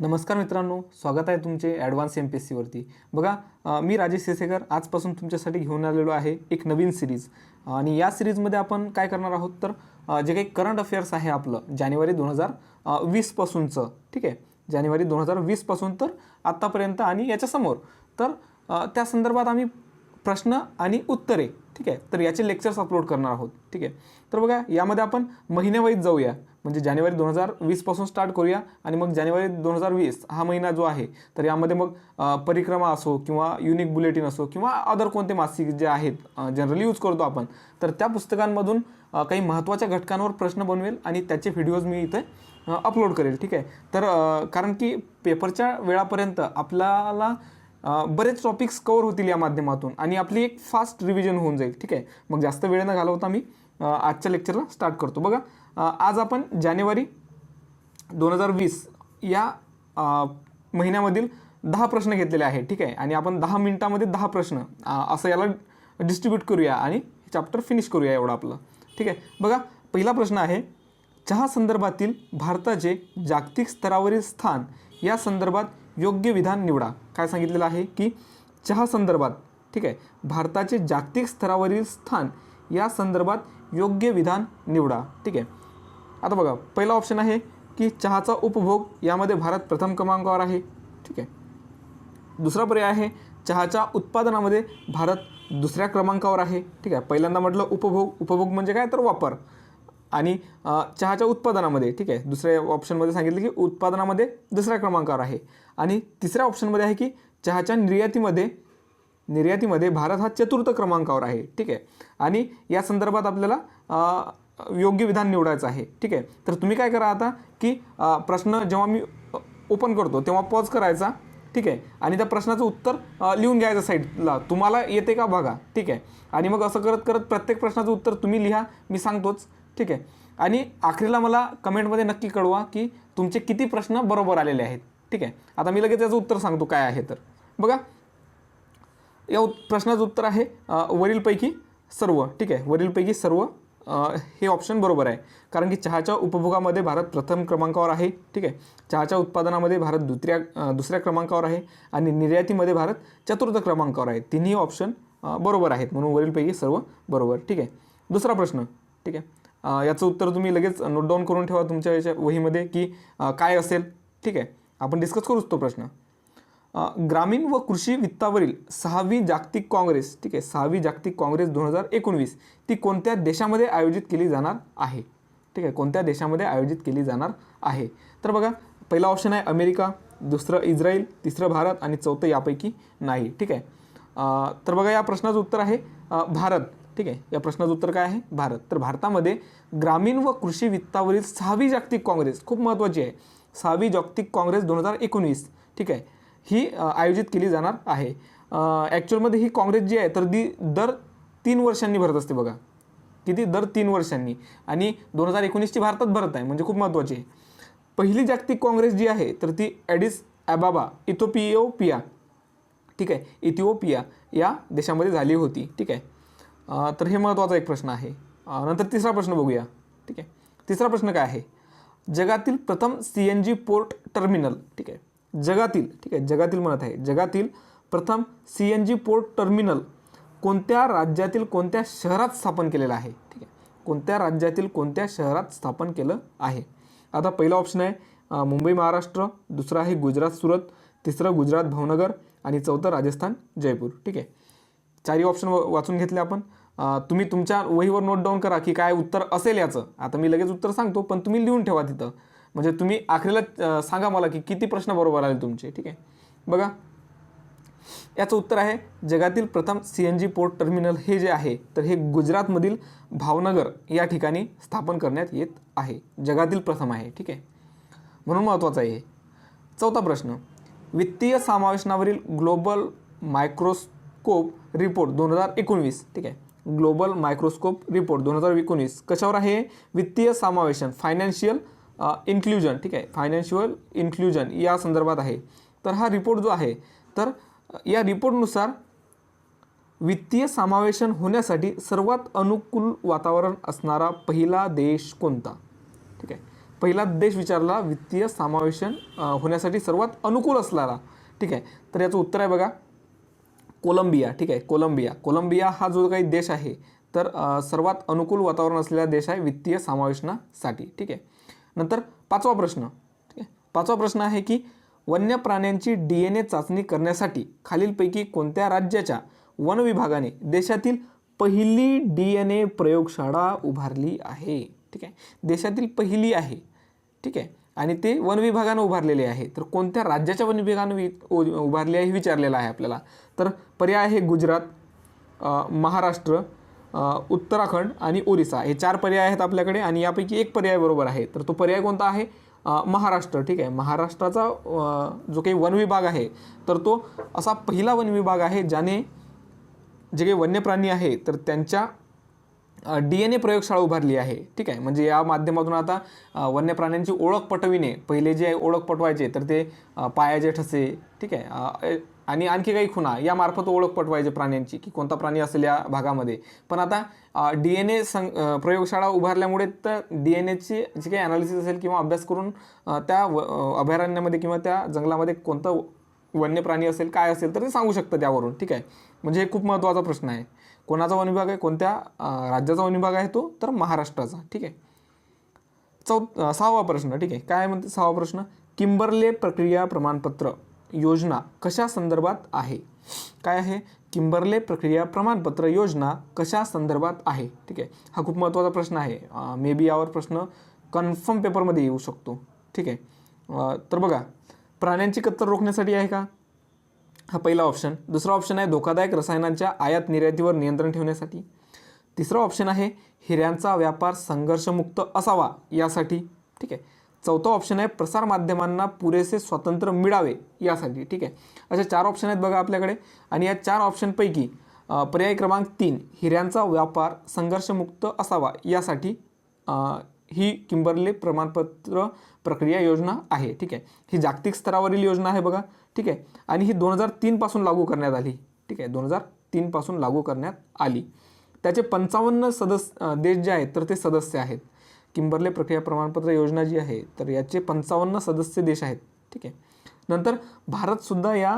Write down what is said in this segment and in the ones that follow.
नमस्कार मित्रांनो स्वागत आहे तुमचे ॲडव्हान्स एम पी एस सीवरती बघा मी राजेश सेसेकर आजपासून तुमच्यासाठी घेऊन आलेलो आहे एक नवीन सिरीज आणि या सिरीजमध्ये आपण काय करणार आहोत तर जे काही करंट अफेअर्स आहे आपलं जानेवारी दोन हजार वीसपासूनचं ठीक आहे? जानेवारी दोन हजार वीसपासून तर आत्तापर्यंत आणि याच्यासमोर. तर त्या संदर्भात आम्ही प्रश्न आणि उत्तरे ठीक आहे? तर याचे लेक्चर्स अपलोड करणार आहोत. ठीक आहे? तर बघा यामध्ये आपण महिन्यावाईज जाऊया. म्हणजे जानेवारी दोन हजार वीसपासून स्टार्ट करूया आणि मग जानेवारी दोन हजार वीस हा महिना जो आहे तर यामध्ये मग परिक्रमा असो किंवा युनिक बुलेटिन असो किंवा अदर कोणते मासिक जे आहेत जनरली यूज करतो आपण तर त्या पुस्तकांमधून काही महत्त्वाच्या घटकांवर प्रश्न बनवेल आणि त्याचे व्हिडिओज मी इथे अपलोड करेल. ठीक आहे? तर कारण की पेपरच्या वेळापर्यंत आपल्याला बरेच टॉपिक्स कवर होतील या माध्यमातून आणि आपली एक फास्ट रिव्हिजन होऊन जाईल ठीक आहे? मग जास्त वेळ न घालवता मी आजच्या लेक्चरला स्टार्ट करतो. बघा आज आपण जानेवारी दोन हजार वीस या महिन्यामधील दहा प्रश्न घेतलेले आहेत ठीक आहे? आणि आपण दहा मिनिटामध्ये दहा प्रश्न असं याला डिस्ट्रीब्यूट करूया आणि चॅप्टर फिनिश करूया एवढं आपलं ठीक आहे? बघा पहिला प्रश्न आहे चहा संदर्भातील भारताचे जागतिक स्तरावरील स्थान या संदर्भात योग्य विधान निवडा. काय सांगितलेलं आहे की चहा संदर्भात ठीक आहे भारताचे जागतिक स्तरावरील स्थान या संदर्भात योग्य विधान निवडा ठीक आहे. आता बघा पहिला ऑप्शन आहे की चहाचा उपभोग यामध्ये भारत प्रथम क्रमांकावर आहे ठीक आहे. दुसरा पर्याय आहे चहाच्या उत्पादनामध्ये भारत दुसऱ्या क्रमांकावर आहे ठीक आहे. पहिल्यांदा म्हटलं उपभोग उपभोग म्हणजे काय? तर वापर. आणि चहाच्या उत्पादनामध्ये ठीक आहे दुसऱ्या ऑप्शनमध्ये सांगितलं की उत्पादनामध्ये दुसऱ्या क्रमांकावर आहे. आणि तिसऱ्या ऑप्शनमध्ये आहे की चहाच्या निर्यातीमध्ये निर्यातीमध्ये भारत हा चतुर्थ क्रमांकावर आहे ठीक आहे. आणि या संदर्भात आपल्याला योग्य विधान निवडायचं आहे ठीक आहे. तर तुम्ही काय करा आता की प्रश्न जेव्हा मी ओपन करतो तेव्हा पॉज करायचा ठीक आहे. आणि त्या प्रश्नाचं उत्तर लिहून घ्यायचं साईडला तुम्हाला येते का? बघा ठीक आहे. आणि मग असं करत करत प्रत्येक प्रश्नाचं उत्तर तुम्ही लिहा मी सांगतोच. ठीक आहे. आणि आखरीला मला कमेंटमध्ये नक्की कळवा की तुमचे किती प्रश्न बरोबर आलेले आहेत. ठीक आहे. आता मी लगेच त्याचं उत्तर सांगतो काय आहे तर. बघा या प्रश्नाचं उत्तर आहे वरीलपैकी सर्व. ठीक आहे. वरीलपैकी सर्व हे ऑप्शन बरोबर आहे. कारण की चहाच्या उपभोगामध्ये भारत प्रथम क्रमांकावर आहे. ठीक आहे. चहाच्या उत्पादनामध्ये भारत दुसऱ्या दुसऱ्या क्रमांकावर आहे. आणि निर्यातीमध्ये भारत चतुर्थ क्रमांकावर आहे. तिन्ही ऑप्शन बरोबर आहेत. म्हणून वरीलपैकी सर्व बरोबर. ठीक आहे. दुसरा प्रश्न. ठीक आहे. याचं उत्तर तुम्ही लगेच नोट डाऊन करून ठेवा तुमच्या याच्या वहीमध्ये की काय असेल. ठीक आहे? आपण डिस्कस करूच तो प्रश्न. ग्रामीण व कृषी वित्तावरील सहावी जागतिक काँग्रेस ठीक आहे? सहावी जागतिक काँग्रेस दोन हजार एकोणवीस ती कोणत्या देशामध्ये आयोजित केली जाणार आहे? ठीक आहे? कोणत्या देशामध्ये आयोजित केली जाणार आहे? तर बघा पहिला ऑप्शन आहे अमेरिका दुसरं इस्रायल तिसरं भारत आणि चौथं यापैकी नाही. ठीक आहे? तर बघा या प्रश्नाचं उत्तर आहे भारत. ठीक आहे? या प्रश्नाचं उत्तर काय आहे? भारत. तर भारतामध्ये ग्रामीण व कृषी वित्तावरील सहावी जागतिक काँग्रेस खूप महत्त्वाची आहे. सहावी जागतिक काँग्रेस दोन हजार एकोणीस ठीक आहे? ही आयोजित केली जाणार आहे. ॲक्च्युअलमध्ये ही काँग्रेस जी आहे तर ती दर तीन वर्षांनी भरत असते बघा. किती? दर तीन वर्षांनी. आणि दोन हजार एकोणीसची भारतात भरत आहे म्हणजे खूप महत्त्वाची आहे. पहिली जागतिक काँग्रेस जी आहे तर ती ॲडिस ॲबाबा इथोपिओपिया ठीक आहे? इथिओपिया या देशामध्ये झाली होती ठीक आहे? तर हे महत्त्वाचा एक प्रश्न आहे. नंतर तिसरा प्रश्न बघूया. ठीक आहे? तिसरा प्रश्न काय आहे? जगातील प्रथम C N G port terminal ठीक आहे? जगातील ठीक आहे? जगातील म्हणत आहे. जगातील प्रथम C N G port terminal कोणत्या राज्यातील कोणत्या शहरात स्थापन केलेलं आहे? ठीक आहे? कोणत्या राज्यातील कोणत्या शहरात स्थापन केलं आहे? आता पहिला ऑप्शन आहे मुंबई महाराष्ट्र दुसरा आहे गुजरात सुरत तिसरं गुजरात भावनगर आणि चौथं राजस्थान जयपूर. ठीक आहे? चारही ऑप्शन व- वाचून घेतले आपण. तुम्ही तुमच्या वहीवर नोट डाऊन करा की काय उत्तर असेल याचं. आता मी लगेच उत्तर सांगतो पण तुम्ही लिहून ठेवा तिथं. म्हणजे तुम्ही आखरीला सांगा मला की किती प्रश्न बरोबर आले तुमचे ठीक आहे? बघा. याचं उत्तर आहे जगातील प्रथम C N G port terminal हे जे आहे तर हे गुजरातमधील भावनगर या ठिकाणी स्थापन करण्यात येत आहे. जगातील प्रथम आहे ठीक आहे? म्हणून महत्त्वाचं आहे चौथा प्रश्न. वित्तीय समावेशनावरील ग्लोबल मायक्रोस्कोप रिपोर्ट दोन हजार एकोणवीस ठीक आहे? ग्लोबल मायक्रोस्कोप रिपोर्ट दोन हजार एकोणीस. कशावर आहे? वित्तीय समावेशन फायनान्शियल इन्क्ल्युजन ठीक आहे. फायनान्शियल इन्क्ल्युजन या संदर्भात आहे. तर हा रिपोर्ट जो आहे तर या रिपोर्टनुसार वित्तीय समावेशन होण्यासाठी सर्वात अनुकूल वातावरण असणारा पहिला देश कोणता? ठीक आहे. पहिला देश विचारला वित्तीय समावेशन होण्यासाठी सर्वात अनुकूल असणारा. ठीक आहे. तर याचं उत्तर आहे बघा. कोलंबिया ठीक आहे कोलंबिया. कोलंबिया हा जो काही देश आहे तर सर्वात अनुकूल वातावरण असलेला देश आहे वित्तीय समावेशनासाठी ठीक आहे. नंतर पाचवा प्रश्न ठीक आहे. पाचवा प्रश्न आहे की वन्य प्राण्यांची डी एन ए चाचणी करण्यासाठी खालीलपैकी कोणत्या राज्याच्या वन विभागाने देशातील पहिली डी एन ए प्रयोगशाळा उभारली आहे? ठीक आहे. देशातील पहिली आहे ठीक आहे. आणि ते वन विभागानं उभारलेले आहे. तर कोणत्या राज्याच्या वन विभागानं वि उभारले आहे हे विचारलेलं आहे आपल्याला. तर पर्याय आहे गुजरात महाराष्ट्र उत्तराखंड आणि ओरिसा. हे चार पर्याय आहेत आपल्याकडे आणि यापैकी एक पर्याय बरोबर आहे. तर तो पर्याय कोणता आहे? महाराष्ट्र. ठीक आहे. महाराष्ट्राचा जो काही वन विभाग आहे तर तो असा पहिला वन विभाग आहे ज्याने जे काही वन्यप्राणी आहे तर त्यांच्या डी एन ए प्रयोगशाळा उभारली आहे. ठीक आहे? म्हणजे या माध्यमातून आता वन्य प्राण्यांची ओळख पटविणे पहिले जे ओळख पटवायचे तर ते पायाचे ठसे ठीक आहे? आणि आणखी काही खुणा यामार्फत ओळख पटवायचे प्राण्यांची की कोणता प्राणी असेल या भागामध्ये. पण आता डी एन ए सं प्रयोगशाळा उभारल्यामुळे तर डी एन एची जे काही ॲनालिसिस असेल किंवा अभ्यास करून त्या व- अभयारण्यामध्ये किंवा त्या जंगलामध्ये कोणतं वन्य प्राणी असेल काय असेल तर ते सांगू शकतं त्यावरून. ठीक आहे? म्हणजे हे खूप महत्त्वाचा प्रश्न आहे. कोणाचा वन विभाग आहे? कोणत्या राज्याचा वन विभाग आहे तो? तर महाराष्ट्राचा. ठीक आहे? चौ सहावा प्रश्न. ठीक आहे? काय म्हणते? सहावा प्रश्न. किंबर्ले प्रक्रिया प्रमाणपत्र योजना कशा संदर्भात आहे? काय आहे? किंबर्ले प्रक्रिया प्रमाणपत्र योजना कशा संदर्भात आहे? ठीक आहे? हा खूप महत्त्वाचा प्रश्न आहे. मे बी यावर प्रश्न कन्फर्म पेपरमध्ये येऊ शकतो. ठीक आहे? तर बघा प्राण्यांची कत्तर रोखण्यासाठी आहे का? हा पहिला ऑप्शन दुसरा ऑप्शन आहे धोकादायक रसायनांच्या आयात निर्यातीवर नियंत्रण ठेवण्यासाठी. तिसरा ऑप्शन आहे हिऱ्यांचा व्यापार संघर्षमुक्त असावा यासाठी. ठीक आहे. चौथा ऑप्शन आहे प्रसारमाध्यमांना पुरेसे स्वातंत्र्य मिळावे यासाठी. ठीक आहे. असे चार ऑप्शन आहेत बघा आपल्याकडे. आणि या चार ऑप्शनपैकी पर्याय क्रमांक तीन हिऱ्यांचा व्यापार संघर्षमुक्त असावा यासाठी ही किंबर्ले प्रमाणपत्र प्रक्रिया योजना आहे ठीक आहे. ही जागतिक स्तरावरील योजना आहे बघा ठीक आहे. आणि ही दोन हजार तीनपासून लागू करण्यात आली ठीक आहे. दोन हजार तीनपासून लागू करण्यात आली. त्याचे पंचावन्न सदस्य देश जे आहेत तर ते सदस्य आहेत. किंबर्ले प्रक्रिया प्रमाणपत्र योजना जी आहे तर याचे पंचावन्न सदस्य देश आहेत ठीक आहे. नंतर भारतसुद्धा या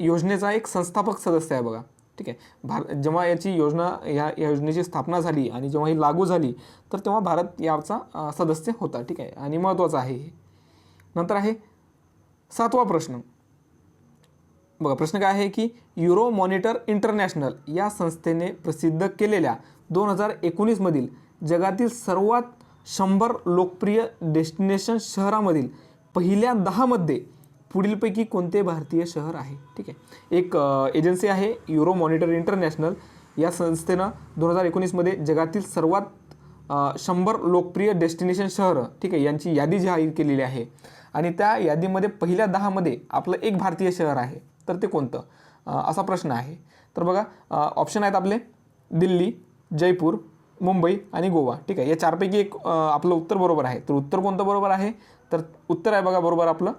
योजनेचा एक संस्थापक सदस्य आहे बघा. ठीक आहे. भार जेव्हा याची योजना या या योजनेची स्थापना झाली आणि जेव्हा ही लागू झाली तर तेव्हा भारत याचा सदस्य होता. ठीक आहे. आणि महत्त्वाचं आहे हे. नंतर आहे सातवा प्रश्न. बघा प्रश्न काय आहे की युरो मॉनिटर इंटरनॅशनल या संस्थेने प्रसिद्ध केलेल्या दोन हजार एकोणीसमधील जगातील सर्वात शंभर लोकप्रिय डेस्टिनेशन शहरामधील पहिल्या दहामध्ये पुढीलपैकी कोणते भारतीय शहर आहे? ठीक आहे. एक एजन्सी आहे युरो मॉनिटर इंटरनॅशनल या संस्थेनं दोन हजार एकोणीसमध्ये जगातील सर्वात शंभर लोकप्रिय डेस्टिनेशन शहरं ठीक आहे यांची यादी जाहीर केलेली आहे. आणि त्या यादीमध्ये पहिल्या दहामध्ये आपलं एक भारतीय शहर आहे. तर ते कोणतं? असा प्रश्न आहे. तर बघा ऑप्शन आहेत आपले दिल्ली जयपूर मुंबई आणि गोवा. ठीक आहे. या चारपैकी एक आपलं उत्तर बरोबर आहे. तर उत्तर कोणतं बरोबर आहे? तर उत्तर आहे बघा बरोबर आपलं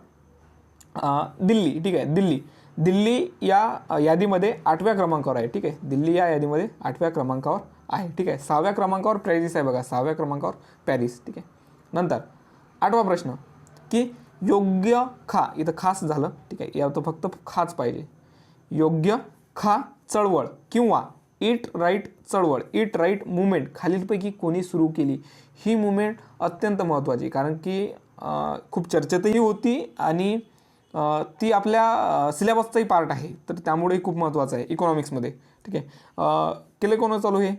दिल्ली ठीक आहे दिल्ली. दिल्ली या यादीमध्ये आठव्या क्रमांकावर आहे ठीक आहे. दिल्ली या यादीमध्ये आठव्या क्रमांकावर आहे ठीक आहे. सहाव्या क्रमांकावर पॅरिस आहे बघा सहाव्या क्रमांकावर पॅरिस ठीक आहे. नंतर आठवा प्रश्न की योग्य खा इथं खास झालं ठीक आहे. या तर फक्त खाच पाहिजे. योग्य खा चळवळ किंवा इट राईट चळवळ इट राईट मुवमेंट खालीलपैकी कोणी सुरू केली? ही मुवमेंट अत्यंत महत्त्वाची कारण की खूप चर्चेतही होती आणि ती आपल्या सिलेबसचाही पार्ट आहे. तर त्यामुळे खूप महत्त्वाचं आहे इकॉनॉमिक्समध्ये ठीक आहे? केले कोण चालू हे?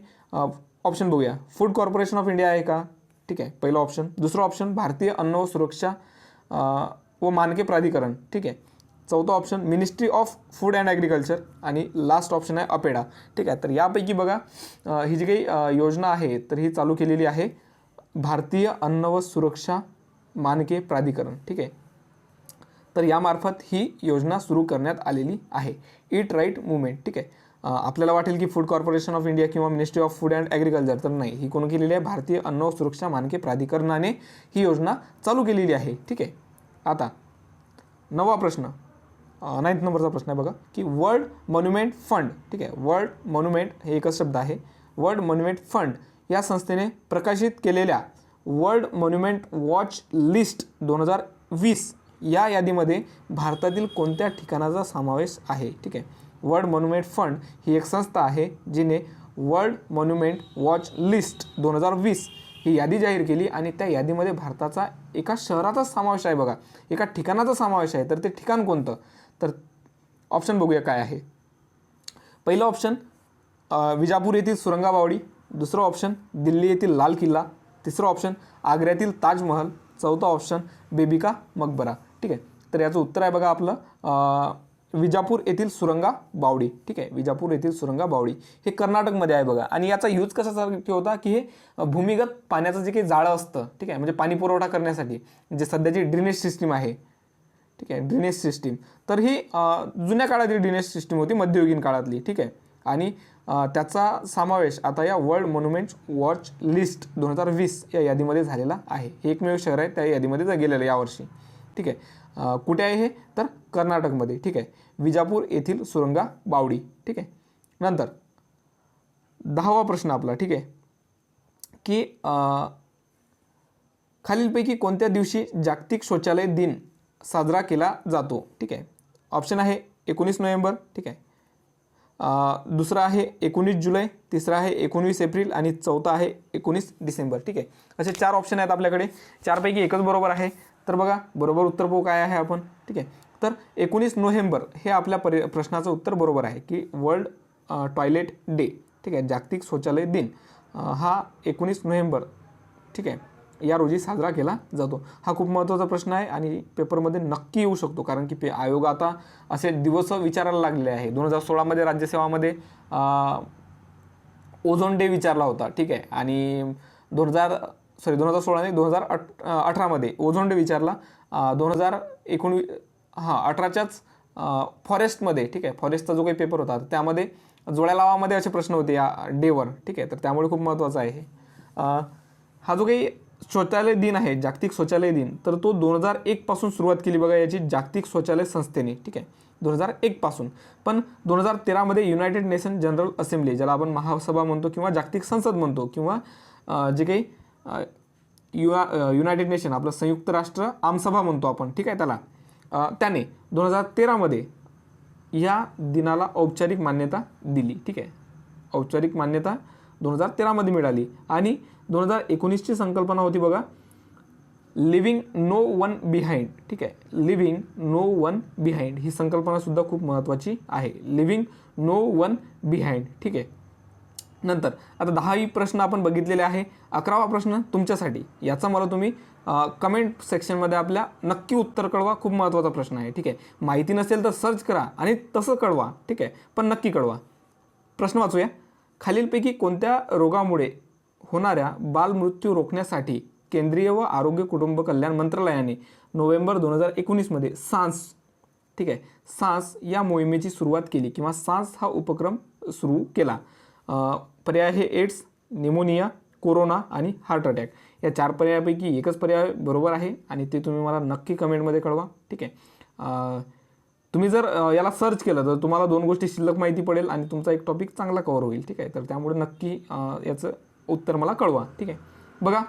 ऑप्शन बघूया. फूड कॉर्पोरेशन ऑफ इंडिया आहे का? ठीक आहे पहिलं ऑप्शन दुसरं ऑप्शन भारतीय अन्न व सुरक्षा व मानके प्राधिकरण. ठीक आहे? चौथं option ministry of food and agriculture आणि लास्ट ऑप्शन आहे अपेडा. ठीक आहे? तर यापैकी बघा ही जी काही योजना आहे तर ही चालू केलेली आहे भारतीय अन्न व सुरक्षा मानके प्राधिकरण. ठीक आहे? तर यामार्फत ही योजना सुरू करण्यात आलेली आहे. इट राईट मुवमेंट ठीक आहे? आपल्याला वाटेल की फूड कॉर्पोरेशन ऑफ इंडिया किंवा ministry of food and agriculture तर नाही. ही कोण केलेली आहे? भारतीय अन्न सुरक्षा मानके प्राधिकरणाने ही योजना चालू केलेली आहे. ठीक आहे? आता नवा प्रश्न. नाईन्थ नंबरचा प्रश्न आहे बघा की वर्ल्ड मॉन्युमेंट फंड ठीक आहे? वर्ल्ड मॉन्युमेंट हे एकच शब्द आहे. वर्ल्ड मॉन्युमेंट फंड या संस्थेने प्रकाशित केलेल्या वर्ल्ड मॉन्युमेंट वॉच लिस्ट दोन हजार वीस या यादीमध्ये भारतातील कोणत्या ठिकाणाचा समावेश आहे? ठीक आहे. वर्ल्ड मॉन्युमेंट फंड ही एक संस्था आहे जिने वर्ल्ड मॉन्युमेंट वॉच लिस्ट दोन हजार वीस ही यादी जाहीर केली आणि त्या यादीमध्ये भारताचा एका शहराचा समावेश आहे बघा. एका ठिकाणाचा समावेश आहे. तर ते ठिकाण कोणतं? तर ऑप्शन बघूया काय आहे. पहिलं ऑप्शन विजापूर येथील सुरंगाबावडी. दुसरं ऑप्शन दिल्ली येथील लाल किल्ला. तिसरं ऑप्शन आग्र्यातील ताजमहल. चौथं ऑप्शन बेबिका मकबरा. ठीक आहे? तर याचं उत्तर आहे बघा आपलं विजापूर येथील सुरंगा बावडी. ठीक आहे? विजापूर येथील सुरंगा बावडी. हे कर्नाटकमध्ये आहे बघा. आणि याचा यूज कशासाठी होता की हे भूमिगत पाण्याचं जे काही जाळं असतं ठीक आहे? म्हणजे पाणी पुरवठा करण्यासाठी जे सध्याची ड्रेनेज सिस्टीम आहे ठीक आहे? ड्रेनेज सिस्टीम तर ही जुन्या काळातील ड्रेनेज सिस्टीम होती मध्ययुगीन काळातली. ठीक आहे? आणि त्याचा समावेश आता या वर्ल्ड मॉन्युमेंट वॉच लिस्ट दोन हजार वीस या यादीमध्ये झालेला आहे. हे एकमेव शहर आहे त्या यादीमध्ये गेलेलं यावर्षी. ठीक आहे. कुठे आहे हे? तर कर्नाटकमध्ये. ठीक आहे. विजापूर येथील सुरंगा बावडी. ठीक आहे. नंतर दहावा प्रश्न आपला. ठीक आहे. की खालीलपैकी कोणत्या दिवशी जागतिक शौचालय दिन साजरा केला जातो? ठीक आहे. ऑप्शन आहे एकोणीस नोव्हेंबर. ठीक आहे. दुसरा आहे एकोणीस जुलै. तिसरा आहे एकोणवीस एप्रिल. आणि चौथा आहे एकोणीस डिसेंबर. ठीक आहे. असे चार ऑप्शन आहेत आपल्याकडे. चारपैकी एकच बरोबर आहे. तर बघा बरोबर उत्तर पाहू काय आहे आपण? ठीक आहे. तर एकोणीस नोव्हेंबर हे आपल्या परि प्रश्नाचं उत्तर बरोबर आहे की वर्ल्ड टॉयलेट डे ठीक आहे जागतिक शौचालय दिन हा एकोणीस नोव्हेंबर ठीक आहे या रोजी साजरा केला जातो. हा खूप महत्त्वाचा प्रश्न आहे आणि पेपरमध्ये नक्की येऊ शकतो कारण की पे आयोग आता असे दिवस विचारायला लागलेले आहे. दोन हजार सोळामध्ये राज्यसेवामध्ये ओझोन डे विचारला होता ठीक आहे आणि दोन हजार सॉरी दोन हजार सोळा नाही दोन हजार अठ अठरामध्ये. ओझोन डे विचारला. दोन हजार एकोणवी हां अठराच्याच फॉरेस्टमध्ये ठीक आहे फॉरेस्टचा जो काही पेपर होता त्यामध्ये जोड्या लावामध्ये असे प्रश्न होते या डेवर ठीक आहे तर त्यामुळे खूप महत्त्वाचं आहे हा. जो काही शौचालय दिन आहे जागतिक शौचालय दिन तर तो दोन हजार एकपासून सुरुवात केली बघा याची जागतिक शौचालय संस्थेने ठीक आहे दोन हजार एकपासून. पण दोन हजार तेरामध्ये युनायटेड नेशन जनरल असेंब्ली ज्याला आपण महासभा म्हणतो किंवा जागतिक संसद म्हणतो किंवा जे काही अं, युनायटेड नेशन आपलं संयुक्त राष्ट्र आमसभा म्हणतो आपण. ठीक आहे त्याला. त्याने दोन हजार तेरामध्ये या दिनाला औपचारिक मान्यता दिली. ठीक आहे? औपचारिक मान्यता दोन हजार तेरामध्ये मिळाली. आणि दोन हजार एकोणीसची संकल्पना होती बघा. लिव्हिंग नो वन बिहाइंड ठीक आहे? लिव्हिंग नो वन बिहाइंड ही संकल्पनासुद्धा खूप महत्त्वाची आहे. लिव्हिंग नो वन बिहाइंड ठीक आहे? नंतर. आता दहावी प्रश्न आपण बघितलेले आहे. अकरावा प्रश्न तुमच्यासाठी. याचा मला तुम्ही कमेंट सेक्शनमध्ये आपल्या नक्की उत्तर कळवा. खूप महत्त्वाचा प्रश्न आहे. ठीक आहे? माहिती नसेल तर सर्च करा आणि तसं कळवा. ठीक आहे? पण नक्की कळवा. प्रश्न वाचूया. खालीलपैकी कोणत्या रोगामुळे होणाऱ्या बालमृत्यू रोखण्यासाठी केंद्रीय व आरोग्य कुटुंब कल्याण मंत्रालयाने नोव्हेंबर दोन हजार एकोणीसमध्ये सांस ठीक आहे? सांस या मोहिमेची सुरुवात केली किंवा सांस हा उपक्रम सुरू केला. पर्याय हे एड्स निमोनिया कोरोना आणि हार्ट अटॅक. या चार पर्यायापैकी एकच पर्याय बरोबर आहे आणि ते तुम्ही मला नक्की कमेंटमध्ये कळवा. ठीक आहे? तुम्ही जर याला सर्च केलं तर तुम्हाला दोन गोष्टी शिल्लक माहिती पडेल आणि तुमचा एक टॉपिक चांगला कवर होईल. ठीक आहे? तर त्यामुळे नक्की याचं उत्तर मला कळवा. ठीक आहे? बघा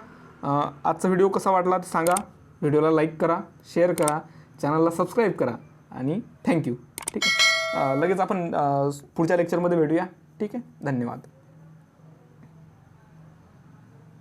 आजचा व्हिडिओ कसा वाटला ते सांगा. व्हिडिओला लाईक करा शेअर करा चॅनलला सबस्क्राईब करा आणि थँक्यू ठीक आहे? लगेच आपण पुढच्या लेक्चरमध्ये भेटूया. ठीक आहे? धन्यवाद.